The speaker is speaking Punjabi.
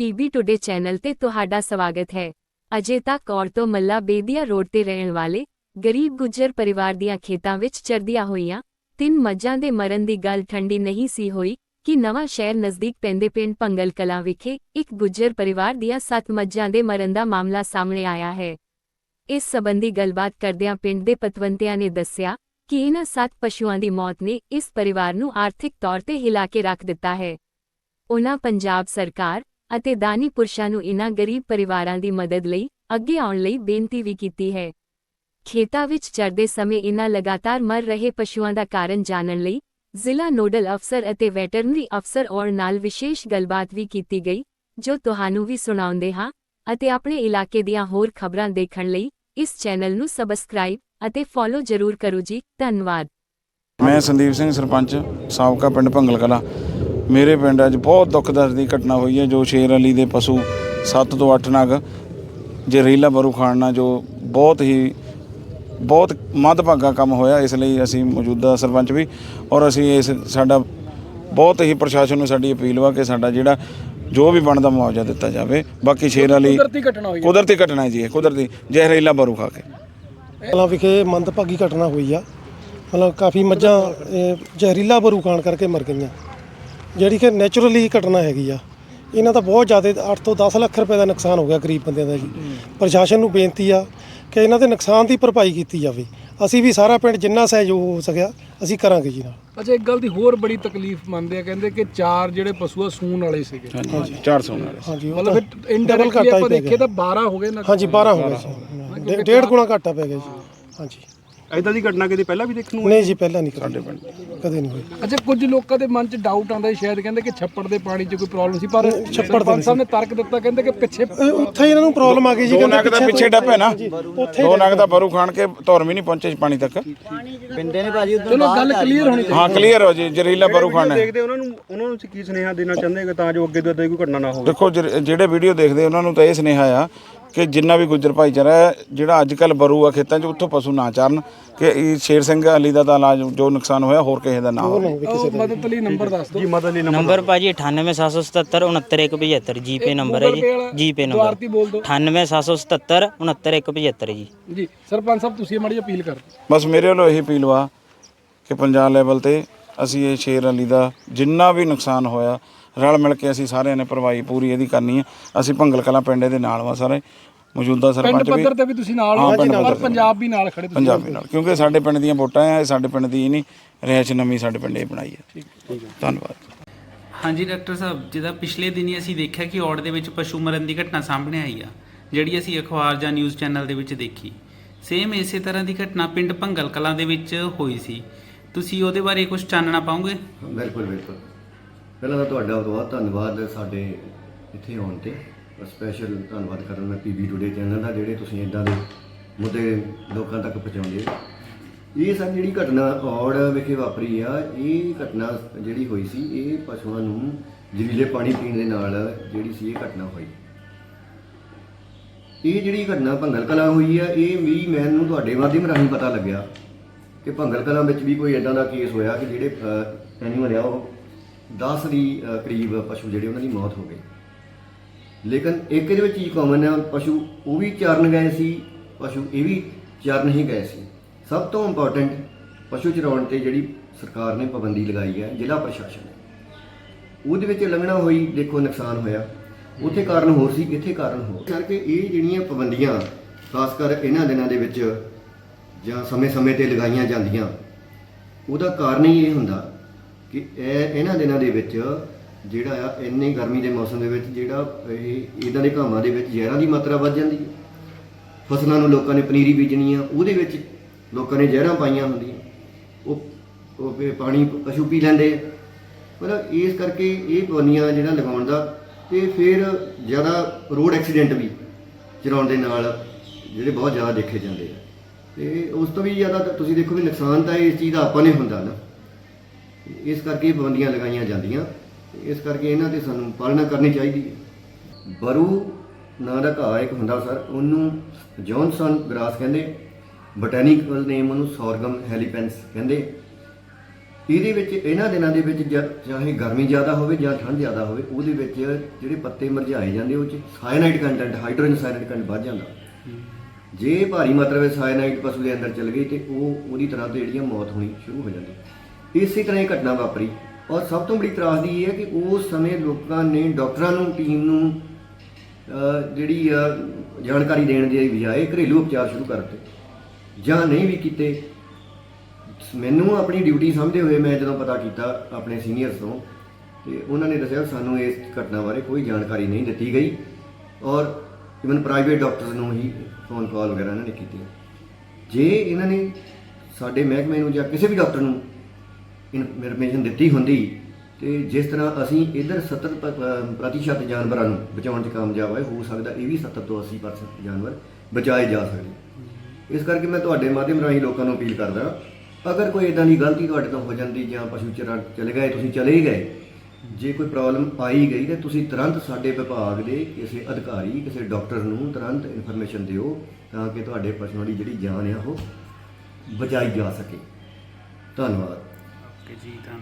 ਪੀਬੀ ਟੁਡੇ ਚੈਨਲ ਤੇ ਤੁਹਾਡਾ ਸਵਾਗਤ ਹੈ। ਅਜੇ ਤੱਕ ਔਰਤੋਂ ਮੱਲਾ ਬੇਦੀਆ ਰੋਡ ਤੇ ਰਹਿਣ ਵਾਲੇ ਗਰੀਬ ਗੁੱਜਰ ਪਰਿਵਾਰ ਦੀਆਂ ਖੇਤਾਂ ਵਿੱਚ ਚਰਦੀਆਂ ਹੋਈਆਂ। ਤਿੰਨ ਮੱਝਾਂ ਦੇ ਮਰਨ ਦੀ ਗੱਲ ਠੰਡੀ ਨਹੀਂ ਸੀ ਹੋਈ ਕਿ ਨਵਾਂ ਸ਼ਹਿਰ ਨਜ਼ਦੀਕ ਪੈਂਦੇ ਪਿੰਡ ਪੰਗਲ ਕਲਾਂ ਵਿਖੇ ਇੱਕ ਗੁੱਜਰ ਪਰਿਵਾਰ ਦੀਆਂ ਸੱਤ ਮੱਝਾਂ ਦੇ ਮਰਨ ਦਾ ਮਾਮਲਾ ਸਾਹਮਣੇ ਆਇਆ ਹੈ। ਇਸ ਸਬੰਧੀ ਗੱਲਬਾਤ ਕਰਦਿਆਂ ਪਿੰਡ ਦੇ ਪਤਵੰਤਿਆਂ ਨੇ ਦੱਸਿਆ ਕਿ ਇਹਨਾਂ ਸੱਤ ਪਸ਼ੂਆਂ ਦੀ ਮੌਤ ਨੇ ਇਸ ਪਰਿਵਾਰ ਨੂੰ ਆਰਥਿਕ ਤੌਰ ਤੇ ਹਿਲਾ ਕੇ ਰੱਖ ਦਿੱਤਾ ਹੈ। ਉਹਨਾਂ ਪੰਜਾਬ ਸਰਕਾਰ ਅਤੇ ਦਾਨੀ ਪੁਰਸ਼ਾਂ ਨੂੰ ਇਨ੍ਹਾਂ ਗਰੀਬ ਪਰਿਵਾਰਾਂ ਦੀ ਮਦਦ ਲਈ ਅੱਗੇ ਆਉਣ ਲਈ ਬੇਨਤੀ ਵੀ ਕੀਤੀ ਹੈ। ਖੇਤਾਂ ਵਿੱਚ ਚਰਦੇ ਸਮੇਂ ਇਨ੍ਹਾਂ ਲਗਾਤਾਰ ਮਰ ਰਹੇ ਪਸ਼ੂਆਂ ਦਾ ਕਾਰਨ ਜਾਣਨ ਲਈ ਜ਼ਿਲ੍ਹਾ ਨੋਡਲ ਅਫਸਰ ਅਤੇ ਵੈਟਰਨਰੀ ਅਫਸਰ ਔਰ ਨਾਲ ਵਿਸ਼ੇਸ਼ ਗੱਲਬਾਤ ਵੀ ਕੀਤੀ ਗਈ, ਜੋ ਤੁਹਾਨੂੰ ਵੀ ਸੁਣਾਉਂਦੇ ਹਾਂ ਅਤੇ ਆਪਣੇ ਇਲਾਕੇ ਦੀਆਂ ਹੋਰ ਖਬਰਾਂ ਦੇਖਣ ਲਈ ਇਸ ਚੈਨਲ ਨੂੰ ਸਬਸਕ੍ਰਾਈਬ ਅਤੇ ਫੋਲੋ ਜ਼ਰੂਰ ਕਰੋ ਜੀ, ਧੰਨਵਾਦ। ਮੈਂ ਸੰਦੀਪ ਸਿੰਘ ਸਰਪੰਚ, ਸਾਬਕਾ ਪਿੰਡ ਭੰਗਲ ਕਲਾ। ਮੇਰੇ ਪਿੰਡ ਅੱਜ ਬਹੁਤ ਦੁਖਦਾਰ ਦੀ ਘਟਨਾ ਹੋਈ ਹੈ ਜੋ ਸ਼ੇਰ ਅਲੀ ਦੇ ਪਸ਼ੂ 7 ਤੋਂ 8 ਨਗ ਜ਼ਹਿਰੀਲਾ ਬਰੂ ਖਾਣ ਨਾਲ ਜੋ ਬਹੁਤ ਹੀ ਬਹੁਤ ਮੱਦਭਾਗਾ ਕੰਮ ਹੋਇਆ ਇਸ ਲਈ ਅਸੀਂ ਮੌਜੂਦਾ ਸਰਪੰਚ ਵੀ ਔਰ ਅਸੀਂ ਇਸ ਸਾਡਾ ਬਹੁਤ ਹੀ ਪ੍ਰਸ਼ਾਸਨ ਨੂੰ ਸਾਡੀ ਅਪੀਲ ਵਾ ਕਿ ਸਾਡਾ ਜਿਹੜਾ ਜੋ ਵੀ ਬਣਦਾ ਮੁਆਵਜ਼ਾ ਦਿੱਤਾ ਜਾਵੇ ਬਾਕੀ ਸ਼ੇਰ ਅਲੀ ਕੁਦਰਤੀ ਘਟਨਾ ਹੋਈ ਹੈ। ਕੁਦਰਤੀ ਘਟਨਾ ਹੈ ਜੀ ਇਹ ਕੁਦਰਤੀ ਜ਼ਹਿਰੀਲਾ ਬਰੂ ਖਾ ਕੇ। ਕਲਾਂ ਵਿਖੇ ਮੰਦਭਾਗੀ ਘਟਨਾ ਹੋਈ ਆ। ਮਤਲਬ ਕਾਫੀ ਮੱਝਾਂ ਇਹ, ਜ਼ਹਿਰੀਲਾ ਬਰੂ ਖਾਣ ਕਰਕੇ ਮਰ ਗਈਆਂ। ਜਿਹੜੀ ਕਿ ਨੇਚਰਲੀ ਘਟਨਾ ਹੈਗੀ ਆ। ਇਹਨਾਂ ਦਾ ਬਹੁਤ ਜ਼ਿਆਦਾ 8 ਤੋਂ 10 ਲੱਖ ਰੁਪਏ ਦਾ ਨੁਕਸਾਨ ਹੋ ਗਿਆ ਗਰੀਬ ਬੰਦਿਆਂ ਦਾ ਜੀ। ਪ੍ਰਸ਼ਾਸਨ ਨੂੰ ਬੇਨਤੀ ਆ ਕਿ ਇਹਨਾਂ ਦੇ ਨੁਕਸਾਨ ਦੀ ਭਰਪਾਈ ਕੀਤੀ ਜਾਵੇ। ਅਸੀਂ ਵੀ ਸਾਰਾ ਪਿੰਡ ਜਿੰਨਾ ਸਹਿਯੋਗ ਹੋ ਸਕਿਆ ਅਸੀਂ ਕਰਾਂਗੇ ਜੀ ਨਾਲ। ਅੱਛਾ ਇੱਕ ਗੱਲ ਦੀ ਹੋਰ ਬੜੀ ਤਕਲੀਫ ਮੰਨਦੇ ਆ ਕਹਿੰਦੇ ਕਿ ਚਾਰ ਜਿਹੜੇ ਪਸ਼ੂ ਆ ਸੂਣ ਵਾਲੇ ਸੀਗੇ। ਹਾਂਜੀ 400 ਨਾਲ ਹਾਂਜੀ ਮਤਲਬ ਫਿਰ ਘਾਟਾ ਹੀ ਆਪਾਂ ਗਿਆ। ਤਾਂ 12 ਹੋ ਗਏ ਨਾ। ਹਾਂਜੀ 12 ਹੋ ਗਏ ਜੀ ਡੇਢ ਗੁਣਾ ਘਾਟਾ ਪੈ ਗਿਆ ਜੀ। ਹਾਂਜੀ। ਐਦਾਂ ਦੀ ਘਟਨਾ ਕਦੇ ਪਹਿਲਾਂ ਵੀ ਦੇਖਣ ਨੂੰ ਨਹੀਂ ਜੀ ਪਹਿਲਾਂ ਨਹੀਂ ਸਾਡੇ ਪਿੰਡ ਕਦੇ ਨਹੀਂ ਹੋਈ। ਅੱਛਾ ਕੁਝ ਲੋਕਾਂ ਦੇ ਮਨ 'ਚ ਡਾਊਟ ਆਉਂਦਾ ਸ਼ਾਇਦ ਕਹਿੰਦੇ ਕਿ ਛੱਪੜ ਦੇ ਪਾਣੀ 'ਚ ਕੋਈ ਪ੍ਰੋਬਲਮ ਸੀ ਪਰ ਸਰਪੰਚ ਸਾਹਿਬ ਨੇ ਤਰਕ ਦਿੱਤਾ ਕਹਿੰਦੇ ਕਿ ਪਿੱਛੇ ਉੱਥੇ ਇਹਨਾਂ ਨੂੰ ਪ੍ਰੋਬਲਮ ਆ ਗਈ ਜੀ ਦੋ ਕਹਿੰਦੇ ਦਾ ਪਿੱਛੇ ਡੱਪੇ ਨਾ। ਉੱਥੇ ਦੋ ਨਗ ਦਾ ਬਰੂ ਖਾਣ ਕੇ ਧੌਰ ਵੀ ਨਹੀਂ ਪਹੁੰਚੇ ਪਾਣੀ ਤੱਕ। ਚਲੋ ਗੱਲ ਕਲੀਅਰ ਹੋਣੀ ਚਾਹੀਦੀ। ਹਾਂ ਕਲੀਅਰ ਹੋ ਜੀ ਜ਼ਹਿਰੀਲਾ ਬਰੂ ਖਾਣਾ ਹੈ। ਦੇਖਦੇ ਉਹਨਾਂ ਨੂੰ ਉਹਨਾਂ ਨੂੰ ਕੀ ਸੁਨੇਹਾ ਦੇਣਾ ਚਾਹੁੰਦੇ ਕਿ ਤਾਂ ਜੋ ਅੱਗੇ ਤੋਂ ਦੀ ਕੋਈ ਘਟਨਾ ਨਾ ਹੋਵੇ? ਦੇਖੋ ਜਿਹੜੇ ਜਿਹੜੇ ਵੀਡੀਓ ਦੇਖਦੇ ਉਹਨਾਂ ਨੂੰ ਤਾਂ ਇਹ ਸੁਨੇਹਾ ਆ ਕਿ ਜਿੰਨਾ ਵੀ ਗੁੱਜਰ ਭਾਈਚਾਰਾ ਹੈ ਜਿਹੜਾ ਅੱਜ ਕੱਲ ਬਰੂ ਆ ਖੇਤਾਂ 'ਚ ਉੱਥੋਂ ਪਸ਼ੂ ਨਾ ਚਾਰਨ ਕਿ ਇਹ ਸ਼ੇਰ ਸਿੰਘ ਅਲੀ ਦਾ ਤਾਂ ਇਲਾਜ ਜੋ ਨੁਕਸਾਨ ਹੋਇਆ ਹੋਰ ਕਿਸੇ ਦਾ ਨਾ ਹੋਵੇ। ਉਹ ਮਦਦ ਲਈ ਨੰਬਰ ਦੱਸ ਦਿਓ। ਜੀ ਮਦਦ ਲਈ ਨੰਬਰ ਭਾਜੀ 98777 69175 ਜੀਪੇ ਨੰਬਰ ਹੈ ਜੀ। GPay number. ਦੁਆਰਤੀ ਬੋਲ ਦਿਓ। 98777 69175 ਜੀ। ਜੀ ਸਰਪੰਚ ਸਾਹਿਬ ਤੁਸੀਂ ਮਾੜੀ ਅਪੀਲ ਕਰ ਬਸ ਮੇਰੇ ਵੱਲੋਂ ਇਹੀ ਅਪੀਲ ਵਾ ਕਿ ਪੰਜਾਬ ਲੈਵਲ ਤੇ ਅਸੀਂ ਇਹ ਸ਼ੇਰ ਅਲੀ ਦਾ ਜਿੰਨਾ ਵੀ ਨੁਕਸਾਨ ਹੋਇਆ ਰਲ ਮਿਲ ਕੇ ਅਸੀਂ ਸਾਰਿਆਂ ਨੇ ਭਰਵਾਈ ਪੂਰੀ ਇਹਦੀ ਕਰਨੀ ਹੈ ਅਸੀਂ ਭੰਗਲ ਕਲਾਂ ਪਿੰਡ ਦੇ ਨਾਲ ਵਾ ਸਾਰੇ ਮੌਜੂਦਾ ਪਿੰਡ ਸਰਪੰਚ ਵੀ। ਪੱਧਰ ਤੇ ਵੀ ਤੁਸੀਂ ਨਾਲ ਹਾਂ, ਪਰ। ਪੰਜਾਬ ਵੀ ਨਾਲ ਖੜੇ ਤੁਸੀਂ। ਪੰਜਾਬੀ ਨਾਲ ਕਿਉਂਕਿ ਸਾਡੇ ਪਿੰਡ ਦੀਆਂ ਵੋਟਾਂ ਆ ਇਹ ਸਾਡੇ ਪਿੰਡ ਦੀ ਨਹੀਂ ਰਹਿਸ਼ ਨਵੀਂ ਸਾਡੇ ਪਿੰਡ ਬਣਾਈ ਹੈ ਧੰਨਵਾਦ। ਹਾਂਜੀ ਡਾਕਟਰ ਸਾਹਿਬ ਜਿਹਦਾ ਪਿਛਲੇ ਦਿਨੀ ਅਸੀਂ ਦੇਖਿਆ ਕਿ ਔੜ ਦੇ ਵਿੱਚ ਪਸ਼ੂ ਮਰਨ ਦੀ ਘਟਨਾ ਸਾਹਮਣੇ ਆਈ ਆ ਜਿਹੜੀ ਅਸੀਂ ਅਖਬਾਰ ਜਾਂ ਨਿਊਜ਼ ਚੈਨਲ ਦੇ ਵਿੱਚ ਦੇਖੀ। ਸੇਮ ਇਸੇ ਤਰ੍ਹਾਂ ਦੀ ਘਟਨਾ ਪਿੰਡ ਭੰਗਲ ਕਲਾਂ ਦੇ ਵਿੱਚ ਹੋਈ ਸੀ। ਤੁਸੀਂ ਉਹਦੇ ਬਾਰੇ ਕੁਝ ਚਾਨਣਾ ਪਾਓਗੇ? ਬਿਲਕੁਲ ਬਿਲਕੁਲ। ਪਹਿਲਾਂ ਤਾਂ ਤੁਹਾਡਾ ਬਹੁਤ ਧੰਨਵਾਦ ਸਾਡੇ ਇੱਥੇ ਆਉਣ ਤੇ। ਸਪੈਸ਼ਲ ਧੰਨਵਾਦ ਕਰਨ ਮੈਂ ਪੀਬੀ ਟੂਡੇ ਚੈਨਲ ਦਾ, ਜਿਹੜੇ ਤੁਸੀਂ ਇਦਾਂ ਦੇ ਮੁੱਦੇ ਲੋਕਾਂ ਤੱਕ ਪਹੁੰਚਾਉਂਦੇ ਹੋ। ਇਹ ਸਭ ਜਿਹੜੀ ਘਟਨਾ ਔੜ ਵਿਖੇ ਵਾਪਰੀ ਆ। ਇਹ ਘਟਨਾ ਜਿਹੜੀ ਹੋਈ ਸੀ, ਇਹ ਪਸ਼ੂਆਂ ਨੂੰ ਜ਼ਹਿਰੀਲੇ ਪਾਣੀ ਪੀਣ ਦੇ ਨਾਲ ਜਿਹੜੀ ਸੀ ਇਹ ਘਟਨਾ ਹੋਈ। ਇਹ ਜਿਹੜੀ ਘਟਨਾ ਭੰਗਲ ਕਲਾਂ ਹੋਈ ਆ, ਇਹ ਵੀ ਮੈਨੂੰ ਤੁਹਾਡੇ ਮਾਧਿਅਮ ਰਾਹੀਂ ਪਤਾ ਲੱਗਿਆ ਕਿ ਭੰਗਲ ਕਲਾਂ ਵਿੱਚ ਵੀ ਕੋਈ ਇਦਾਂ ਦਾ ਕੇਸ ਹੋਇਆ ਕਿ ਜਿਹੜੇ ਐਨੀਮਲ ਆ ਉਹ 10 ਦੀ ਕਰੀਬ ਪਸ਼ੂ ਜਿਹੜੇ ਉਹਨਾਂ ਦੀ ਮੌਤ ਹੋ ਗਈ। ਲੇਕਿਨ ਇੱਕ ਇਹਦੇ ਵਿੱਚ ਚੀਜ਼ ਕਾਮਨ ਹੈ ਪਸ਼ੂ ਉਹ ਵੀ ਚਰਨ ਗਏ ਸੀ, ਪਸ਼ੂ ਇਹ ਵੀ ਚਰਨ ਹੀ ਗਏ ਸੀ। ਸਭ ਤੋਂ ਇੰਪੋਰਟੈਂਟ ਪਸ਼ੂ ਚਰਾਉਣ ਤੇ ਜਿਹੜੀ ਸਰਕਾਰ ਨੇ ਪਾਬੰਦੀ ਲਗਾਈ ਹੈ ਜ਼ਿਲ੍ਹਾ ਪ੍ਰਸ਼ਾਸਨ ਨੇ। ਉਹਦੇ ਵਿੱਚ ਲੰਘਣਾ ਹੋਈ, ਦੇਖੋ ਨੁਕਸਾਨ ਹੋਇਆ। ਉੱਥੇ ਕਾਰਨ ਹੋਰ ਸੀ, ਇੱਥੇ ਕਾਰਨ ਹੋਰ। ਕਰਕੇ ਇਹ ਜਿਹੜੀਆਂ ਪਾਬੰਦੀਆਂ, ਖਾਸ ਕਰ ਇਹਨਾਂ ਦਿਨਾਂ ਦੇ ਵਿੱਚ ਜਾਂ ਸਮੇਂ-ਸਮੇਂ ਤੇ ਲਗਾਈਆਂ ਜਾਂਦੀਆਂ, ਉਹਦਾ ਕਾਰਨ ਹੀ ਇਹ ਹੁੰਦਾ ਕਿ ਇਹ ਇਹਨਾਂ ਦਿਨਾਂ ਦੇ ਵਿੱਚ ਜਿਹੜਾ ਆ, ਇੰਨੀ ਗਰਮੀ ਦੇ ਮੌਸਮ ਦੇ ਵਿੱਚ ਜਿਹੜਾ ਇਹ ਇਦਾਂ ਦੇ ਘਾਮਾਂ ਦੇ ਵਿੱਚ ਜ਼ਹਿਰਾਂ ਦੀ ਮਾਤਰਾ ਵੱਧ ਜਾਂਦੀ ਹੈ। ਫਸਲਾਂ ਨੂੰ ਲੋਕਾਂ ਨੇ ਪਨੀਰੀ ਬੀਜਣੀ ਆ, ਉਹਦੇ ਵਿੱਚ ਲੋਕਾਂ ਨੇ ਜ਼ਹਿਰਾਂ ਪਾਈਆਂ ਹੁੰਦੀਆਂ। ਉਹ ਉਹ ਪਾਣੀ ਪਸ਼ੂ ਪੀ ਲੈਂਦੇ ਆ। ਮਤਲਬ ਇਸ ਕਰਕੇ ਇਹ ਪਾਬੰਦੀਆਂ ਜਿਹੜਾ ਲਗਾਉਣ ਦਾ ਤੇ ਫਿਰ ਜ਼ਿਆਦਾ ਰੋਡ ਐਕਸੀਡੈਂਟ ਵੀ ਚਲਾਉਣ ਦੇ ਨਾਲ ਜਿਹੜੇ ਬਹੁਤ ਜ਼ਿਆਦਾ ਦੇਖੇ ਜਾਂਦੇ ਆ। ਤੇ ਉਸ ਤੋਂ ਵੀ ਜ਼ਿਆਦਾ ਤੁਸੀਂ ਦੇਖੋ ਵੀ ਨੁਕਸਾਨ ਤਾਂ ਇਸ ਚੀਜ਼ ਦਾ ਆਪਾਂ ਨੇ ਹੁੰਦਾ ਨਾ। ਇਸ ਕਰਕੇ ਪਾਬੰਦੀਆਂ ਲਗਾਈਆਂ ਜਾਂਦੀਆਂ। ਇਸ ਕਰਕੇ ਇਹਨਾਂ ਤੇ ਸਾਨੂੰ ਪਾਲਣਾ ਕਰਨੀ ਚਾਹੀਦੀ ਹੈ। ਬਰੂ ਨਾਂ ਦਾ ਘਾਹ ਇੱਕ ਹੁੰਦਾ ਸਰ, ਉਹਨੂੰ ਜੌਨਸਨ ਗ੍ਰਾਸ ਕਹਿੰਦੇ ਬੋਟੈਨੀਕਲ ਨੇਮ ਉਹਨੂੰ ਸੋਰਗਮ ਹੈਲੀਪੈਂਸ ਕਹਿੰਦੇ। ਇਹਦੇ ਵਿੱਚ, ਇਹਨਾਂ ਦਿਨਾਂ ਦੇ ਵਿੱਚ ਚਾਹੇ ਗਰਮੀ ਜ਼ਿਆਦਾ ਹੋਵੇ ਜਾਂ ਠੰਡ ਜ਼ਿਆਦਾ ਹੋਵੇ, ਉਹਦੇ ਵਿੱਚ ਜਿਹੜੇ ਪੱਤੇ ਮਰਝਾਏ ਜਾਂਦੇ, ਉਹ ਚ cyanide content hydrogen cyanide content ਵੱਧ ਜਾਂਦਾ। ਜੇ ਭਾਰੀ ਮਾਤਰਾ ਵਿੱਚ ਸਾਇਨਾਈਡ ਪਸ਼ੂ ਦੇ ਅੰਦਰ ਚਲ ਗਈ ਤੇ ਉਹ, ਉਹਦੀ ਤਰ੍ਹਾਂ ਤੇ ਜਿਹੜੀਆਂ ਮੌਤ ਹੋਣੀ ਸ਼ੁਰੂ ਹੋ ਜਾਂਦੀ। ਇਸੇ ਤਰ੍ਹਾਂ ਇਹ ਘਟਨਾ ਵਾਪਰੀ ਔਰ ਸਭ ਤੋਂ ਬੜੀ ਤਰਾਸਦੀ ਇਹ ਹੈ ਕਿ ਉਸ ਸਮੇਂ ਲੋਕਾਂ ਨੇ ਡਾਕਟਰਾਂ ਨੂੰ ਟੀਮ ਨੂੰ ਜਿਹੜੀ ਅਹ, ਜਾਣਕਾਰੀ ਦੇਣ ਦੀ ਬਜਾਏ ਘਰੇਲੂ ਉਪਚਾਰ ਸ਼ੁਰੂ ਕਰ ਦਿੱਤੇ ਜਾਂ ਨਹੀਂ ਵੀ ਕੀਤੇ। ਮੈਨੂੰ ਆਪਣੀ ਡਿਊਟੀ ਸਮਝਦੇ ਹੋਏ ਮੈਂ ਜਦੋਂ ਪਤਾ ਕੀਤਾ ਆਪਣੇ ਸੀਨੀਅਰਸ ਤੋਂ ਤੇ ਉਹਨਾਂ ਨੇ ਦੱਸਿਆ ਸਾਨੂੰ ਇਸ ਘਟਨਾ ਬਾਰੇ ਕੋਈ ਜਾਣਕਾਰੀ ਨਹੀਂ ਦਿੱਤੀ ਗਈ ਔਰ ਇਵਨ ਪ੍ਰਾਈਵੇਟ ਡਾਕਟਰਸ ਨੂੰ ਹੀ ਫੋਨ ਕਾਲ ਵਗੈਰਾ ਇਹਨਾਂ ਨੇ ਕੀਤੀ। ਜੇ ਇਹਨਾਂ ਨੇ ਸਾਡੇ ਮਹਿਕਮੇ ਨੂੰ ਜਾਂ ਕਿਸੇ ਵੀ ਡਾਕਟਰ ਨੂੰ ਇਨਫੋਰਮੇਸ਼ਨ ਦਿੱਤੀ ਹੁੰਦੀ। ਤੇ ਜਿਸ ਤਰ੍ਹਾਂ ਅਸੀਂ ਇਧਰ 70 ਪ- ਪ੍ਰਤੀਸ਼ਤ ਜਾਨਵਰਾਂ ਨੂੰ ਬਚਾਉਣ 'ਚ ਕਾਮਯਾਬ ਹੋਏ, ਹੋ ਸਕਦਾ ਇਹ ਵੀ 70 ਤੋਂ 80% ਜਾਨਵਰ ਬਚਾਏ ਜਾ ਸਕਦੇ ਇਸ ਕਰਕੇ ਮੈਂ ਤੁਹਾਡੇ ਮਾਧਿਅਮ ਰਾਹੀਂ ਲੋਕਾਂ ਨੂੰ ਅਪੀਲ ਕਰਦਾ, ਅਗਰ ਕੋਈ ਇਦਾਂ ਦੀ ਗਲਤੀ ਤੁਹਾਡੇ ਤੋਂ ਹੋ ਜਾਂਦੀ ਜਾਂ ਪਸ਼ੂ ਚਰਾ ਚਲੇ ਗਏ, ਤੁਸੀਂ ਚਲੇ ਹੀ ਗਏ, ਜੇ ਕੋਈ ਪ੍ਰੋਬਲਮ ਆਈ ਗਈ ਤਾਂ ਤੁਸੀਂ ਤੁਰੰਤ ਸਾਡੇ ਵਿਭਾਗ ਦੇ ਕਿਸੇ ਅਧਿਕਾਰੀ, ਕਿਸੇ ਡਾਕਟਰ ਨੂੰ ਤੁਰੰਤ ਇਨਫੋਰਮੇਸ਼ਨ ਦਿਓ ਤਾਂ ਕਿ ਤੁਹਾਡੇ ਪਸ਼ੂਆਂ ਦੀ ਜਿਹੜੀ ਜਾਨ ਆ ਉਹ ਬਚਾਈ ਜਾ ਸਕੇ। ਧੰਨਵਾਦ। ਓਕੇ ਜੀ ਤਾਂ